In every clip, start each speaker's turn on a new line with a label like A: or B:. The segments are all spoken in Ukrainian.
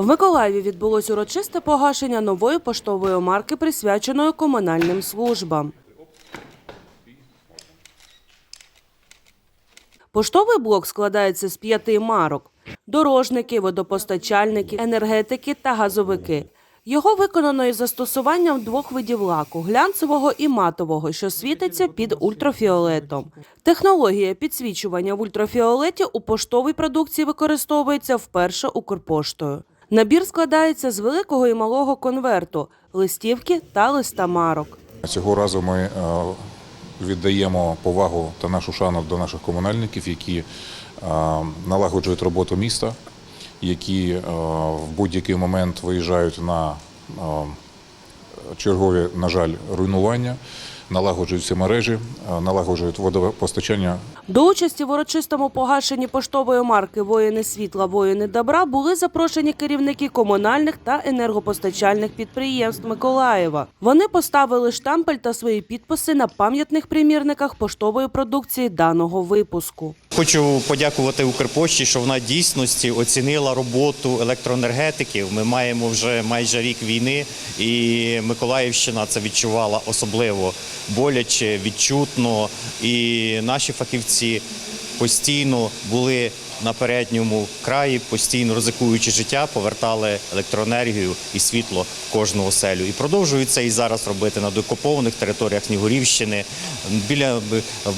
A: В Миколаєві відбулось урочисте погашення нової поштової марки, присвяченої комунальним службам. Поштовий блок складається з п'яти марок: дорожники, водопостачальники, енергетики та газовики. Його виконано із застосуванням двох видів лаку глянцевого і матового, що світиться під ультрафіолетом. Технологія підсвічування в ультрафіолеті у поштовій продукції використовується вперше Укрпоштою. Набір складається з великого і малого конверту, листівки та листа марок.
B: Цього разу ми е, віддаємо повагу та нашу шану до наших комунальників, які е, налагоджують роботу міста, які е, в будь-який момент виїжджають на чергові, на жаль, руйнування, налагоджують всі мережі, е, налагоджують водопостачання
A: До участі в урочистому погашенні поштової марки Воїни світла, воїни добра були запрошені керівники комунальних та енергопостачальних підприємств Миколаєва. Вони поставили штампель та свої підписи на пам'ятних примірниках поштової продукції даного випуску.
C: Хочу подякувати Укрпошті, що вона дійсності оцінила роботу електроенергетиків. Ми маємо вже майже рік війни, і Миколаївщина це відчувала особливо боляче, відчутно. І наші фахівці постійно були на передньому краї, постійно ризикуючи життя, повертали електроенергію і світло в кожну оселю. І продовжують це і зараз робити на докупованих територіях Снігурівщини, біля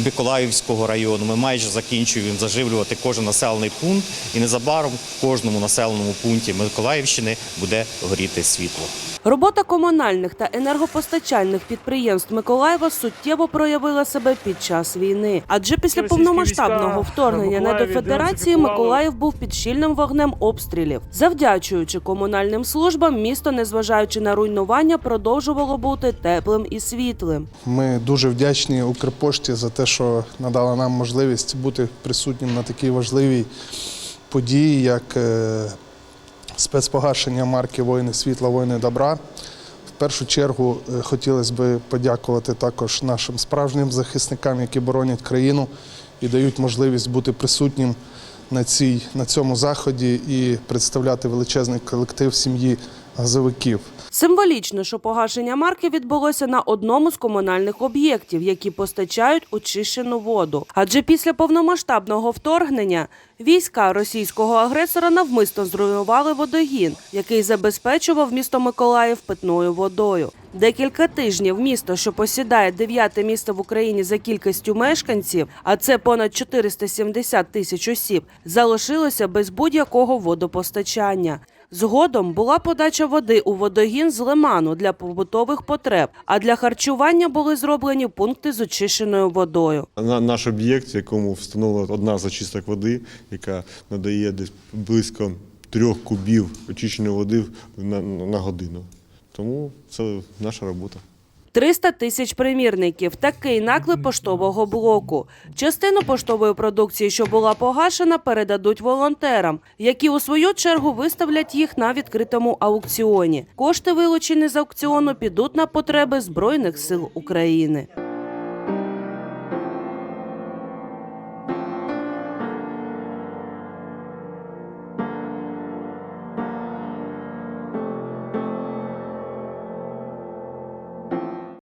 C: Миколаївського району. Ми майже закінчуємо заживлювати кожен населений пункт, і незабаром в кожному населеному пункті Миколаївщини буде горіти світло.
A: Робота комунальних та енергопостачальних підприємств Миколаєва суттєво проявила себе під час війни. Адже після повномасштабного вторгнення
D: Миколаєві
A: недофедерації
D: денацифікували.
A: Миколаїв був під щільним вогнем обстрілів. Завдячуючи комунальним службам, місто, незважаючи на руйнування, продовжувало бути теплим і світлим.
E: Ми дуже вдячні Укрпошті за те, що надала нам можливість бути присутнім на такій важливій події, як е, спецпогашення марки Воїни світла, воїни добра. В першу чергу е, хотілося б подякувати також нашим справжнім захисникам, які боронять країну і дають можливість бути присутнім на, цій, на цьому заході і представляти величезний колектив сім'ї газовиків.
A: Символічно, що погашення марки відбулося на одному з комунальних об'єктів, які постачають очищену воду. Адже після повномасштабного вторгнення війська російського агресора навмисно зруйнували водогін, який забезпечував місто Миколаїв питною водою. Декілька тижнів місто, що посідає дев'яте місце в Україні за кількістю мешканців, а це понад 470 тисяч осіб, залишилося без будь-якого водопостачання. Згодом була подача води у водогін з лиману для побутових потреб, а для харчування були зроблені пункти з очищеною водою.
F: На наш об'єкт, якому встановлена одна з очисток води, яка надає десь близько трьох кубів очищеної води на, на годину. Тому це наша робота.
A: 300 тисяч примірників. Такий наклеп поштового блоку. Частину поштової продукції, що була погашена, передадуть волонтерам, які у свою чергу виставлять їх на відкритому аукціоні. Кошти, вилучені з аукціону, підуть на потреби Збройних сил України.